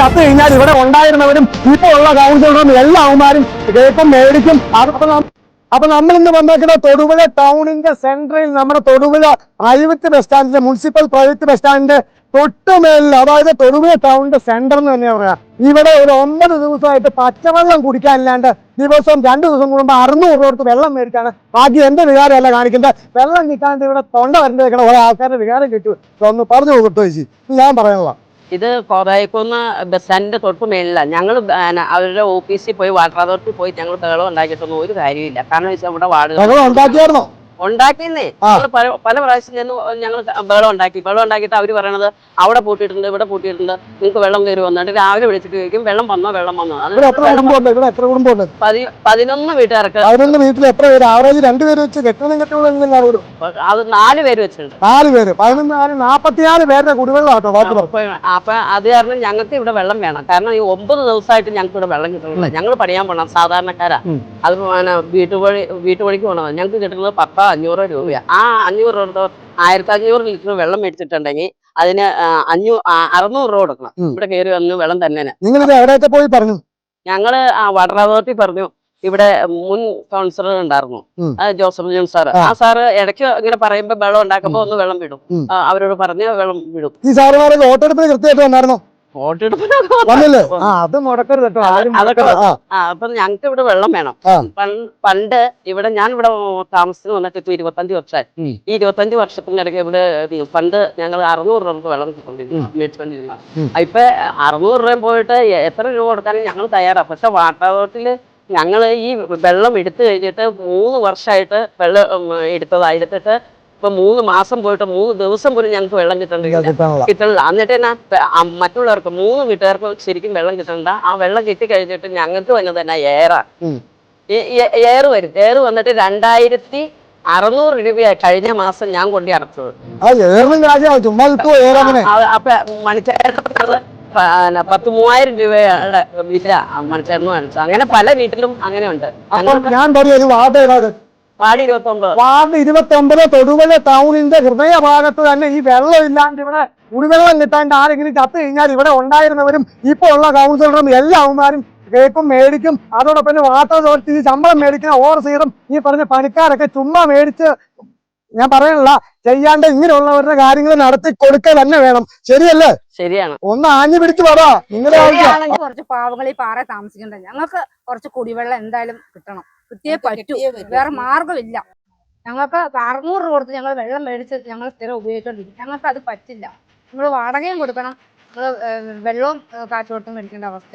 ചത്തു കഴിഞ്ഞാൽ ഇവിടെ ഉണ്ടായിരുന്നവരും ഇപ്പൊ ഉള്ള കൗൺസിലറും എല്ലാ അവന്മാരും മേടിക്കും. അപ്പൊ നമ്മൾ ഇന്ന് വന്നേക്കുന്ന തൊടുപുഴ ടൗണിന്റെ സെന്ററിൽ നമ്മുടെ തൊടുപുഴ പ്രൈവറ്റ് ബസ് സ്റ്റാൻഡിന്റെ മുനിസിപ്പൽ പ്രൈവറ്റ് ബസ് സ്റ്റാൻഡിന്റെ തൊട്ടുമേലിൽ അതായത് തൊടുപുഴ ടൗണിന്റെ സെന്റർ എന്ന് തന്നെ പറയാം. ഇവിടെ ഒരു ഒമ്പത് ദിവസമായിട്ട് പച്ചവെള്ളം കുടിക്കാനില്ലാണ്ട് ദിവസവും രണ്ടു ദിവസം കൂടുമ്പോൾ അറുന്നൂറ് കൊടുത്ത് വെള്ളം മേടിക്കാണ് ബാക്കി എന്റെ വികാരമല്ല കാണിക്കുന്നത്. വെള്ളം കിട്ടാണ്ട് ഇവിടെ തൊണ്ട വരേണ്ട ഓരോ ആൾക്കാരുടെ വികാരം കിട്ടും. ഒന്ന് പറഞ്ഞു കൊടുത്തു ചേച്ചി. ഞാൻ പറയാനുള്ള ഇത് കോതായിക്കുന്ന ബസ് സ്റ്റാൻഡിന്റെ തൊട്ട് മേളിലാണ് ഞങ്ങൾ അവരുടെ ഓഫീസിൽ പോയി വാട്ടർ അതോറിറ്റി പോയി ഞങ്ങൾ ബഹളം ഉണ്ടാക്കിയിട്ടൊന്നും ഒരു കാര്യമില്ല കാരണം വെച്ചാൽ ഇവിടെ വാർഡ് ഞങ്ങൾ പല പല പ്രാവശ്യം ഞങ്ങൾ വെള്ളം ഉണ്ടാക്കി. വെള്ളം ഉണ്ടാക്കിയിട്ട് അവർ പറയണത് അവിടെ പൂട്ടിയിട്ടുണ്ട് ഇവിടെ പൂട്ടിയിട്ടുണ്ട് നിങ്ങൾക്ക് വെള്ളം കയറി വന്നിട്ട് രാവിലെ വിളിച്ചിട്ട് ചോദിക്കും വെള്ളം വന്നോ വെള്ളം വന്നോ? പതിനൊന്ന് വീട്ടുകാർക്ക്. പതിനൊന്ന് വീട്ടിൽ എത്ര പേര്? ആവറേജ് രണ്ടുപേര് വെച്ച് കെട്ടണം അത് നാല് പേര് വെച്ചിട്ടുണ്ട്. നാല് പേര്. പതിനൊന്ന് നാല് നാപ്പത്തിനാല് പേരുടെ കുടിവെള്ളം അപ്പൊ അത് കാരണം ഞങ്ങൾക്ക് ഇവിടെ വെള്ളം വേണം. കാരണം ഈ ഒമ്പത് ദിവസമായിട്ട് ഞങ്ങൾക്ക് ഇവിടെ വെള്ളം കിട്ടുന്നില്ല. ഞങ്ങൾ പണിയാൻ പോണം സാധാരണക്കാരാ. അത് പിന്നെ വീട്ടുപണി വീട്ടുപണിക്ക് പോകണം ഞങ്ങൾക്ക് കിട്ടുന്നത് പത്തോ അഞ്ഞൂറോ രൂപയാണ് ആ അഞ്ഞൂറ് രൂപ ആയിരത്തി അഞ്ഞൂറ് ലിറ്റർ വെള്ളം മേടിച്ചിട്ടുണ്ടെങ്കിൽ അതിന് അഞ്ഞൂ അറുന്നൂറ് രൂപ കൊടുക്കണം. ഇവിടെ കയറി വന്നു വെള്ളം തന്നെ നിങ്ങൾ പോയി പറഞ്ഞു? ഞങ്ങൾ ആ വാട്ടർ അതോറിറ്റി പറഞ്ഞു. ഇവിടെ മുൻ കൗൺസിലർ ഉണ്ടായിരുന്നു. ജോസഫ് ജോൺ സാറ്. ആ. ആ സാറ് ഇടയ്ക്ക് ഇങ്ങനെ പറയുമ്പോ വെള്ളം ഉണ്ടാക്കുമ്പോ ഒന്ന് വെള്ളം വിടും. അവരോട് പറഞ്ഞ് വെള്ളം വിടും. ഈ സാറുമാരെ വോട്ടെടുപ്പിന് കൃത്യമായിട്ട് വന്നായിരുന്നോ? വന്നില്ലേ ആ അത് മുടക്കരുത് കേട്ടോ. ആരും അതൊക്കെ ആ. ആ അപ്പൊ ഞങ്ങൾക്ക് ഇവിടെ വെള്ളം വേണം. ആ. പൺ- പണ്ട് ഇവിടെ ഞാൻ ഇവിടെ താമസിച്ചു വന്നിട്ട് ഇപ്പൊ ഇരുപത്തഞ്ച് വർഷമായി. ഉം. ഈ ഇരുപത്തഞ്ച് വർഷത്തിനിടയ്ക്ക് ഇവിടെ ഈ പണ്ട് ഞങ്ങൾ അറുന്നൂറ് രൂപ വെള്ളം കിട്ടിക്കൊണ്ടിരുന്നു മേടിച്ചുകൊണ്ടിരുന്നു ഉം. ഇപ്പൊ അറുന്നൂറ് രൂപ പോയിട്ട് എത്ര രൂപ കൊടുത്താലും ഞങ്ങൾ തയ്യാറാണ്. പക്ഷെ വാട്ടർ അതോറിറ്റിയിൽ ഞങ്ങൾ ഈ വെള്ളം എടുത്തു കഴിഞ്ഞിട്ട് മൂന്ന് വർഷമായിട്ട് വെള്ളം എടുത്തതായിട്ട് എടുത്തതാ. എടുത്തിട്ട് ഇപ്പൊ മൂന്ന് മാസം പോയിട്ട് മൂന്ന് ദിവസം പോലും ഞങ്ങൾക്ക് വെള്ളം കിട്ടണ്ടില്ല. കിട്ടണില്ല എന്നിട്ട് എന്നാ മറ്റുള്ളവർക്ക് മൂന്ന് വീട്ടുകാർക്ക് ശരിക്കും വെള്ളം കിട്ടണ്ട. ആ വെള്ളം കിട്ടി കഴിഞ്ഞിട്ട് ഞങ്ങൾക്ക് വന്നത് തന്നെ ഏറ. ഏറ് വരും. ഏറ് വന്നിട്ട് രണ്ടായിരത്തി അറുന്നൂറ് രൂപയായി കഴിഞ്ഞ മാസം ഞാൻ കൊണ്ടു അടച്ചത്. അപ്പൊ മണിച്ചേട്ടത് പത്ത് മൂവായിരം രൂപയുടെ വില മനസ്സിലായിരുന്നു അങ്ങനെ പല വീട്ടിലും അങ്ങനെ ഉണ്ട് ഞാൻ പറയും വാർഡ് ഏതാത് വാടി ഇരുപത്തി ഒമ്പത് വാർഡ് ഇരുപത്തി ഒമ്പത് തൊടുപുഴ ടൗണിന്റെ ഹൃദയഭാഗത്ത് തന്നെ ഈ വെള്ളം ഇല്ലാണ്ട് ഇവിടെ കുടിവെള്ളം കിട്ടാണ്ട് ആരെങ്കിലും ചത്തു കഴിഞ്ഞാൽ ഇവിടെ ഉണ്ടായിരുന്നവരും ഇപ്പൊ ഉള്ള കൗൺസിലറും എല്ലാ അവന്മാരും കേക്കും മേടിക്കും. അതോടൊപ്പം തന്നെ വാട്ടർ അതോറിറ്റി ശമ്പളം മേടിക്കുന്ന ഓവർസീറും ഈ പറഞ്ഞ പണിക്കാരൊക്കെ ചുമ്മാ മേടിച്ച് ഞാൻ പറയണില്ല ചെയ്യാണ്ട് ഇങ്ങനെയുള്ളവരുടെ കാര്യങ്ങൾ നടത്തി കൊടുക്കുക തന്നെ വേണം. ശരിയല്ലേ? ശരിയാണ്. ഒന്ന് ആഞ്ഞു പിടിച്ചു പറ നിങ്ങളുടെ കുറച്ച് പാവങ്ങൾ ഈ പാറ താമസിക്കണ്ട? ഞങ്ങൾക്ക് കുറച്ച് കുടിവെള്ളം എന്തായാലും കിട്ടണം. കിട്ടിയേ പറ്റൂ വേറെ മാർഗമില്ല ഞങ്ങൾക്ക് അറുന്നൂറ് രൂപ കൊടുത്ത് ഞങ്ങൾ വെള്ളം മേടിച്ച് ഞങ്ങൾ സ്ഥിരം ഉപയോഗിച്ചോണ്ടിരിക്കും. ഞങ്ങൾക്ക് അത് പറ്റില്ല. നിങ്ങൾ വാടകയും കൊടുക്കണം. നിങ്ങൾ വെള്ളവും കാറ്റോട്ടും മേടിക്കേണ്ട അവസ്ഥ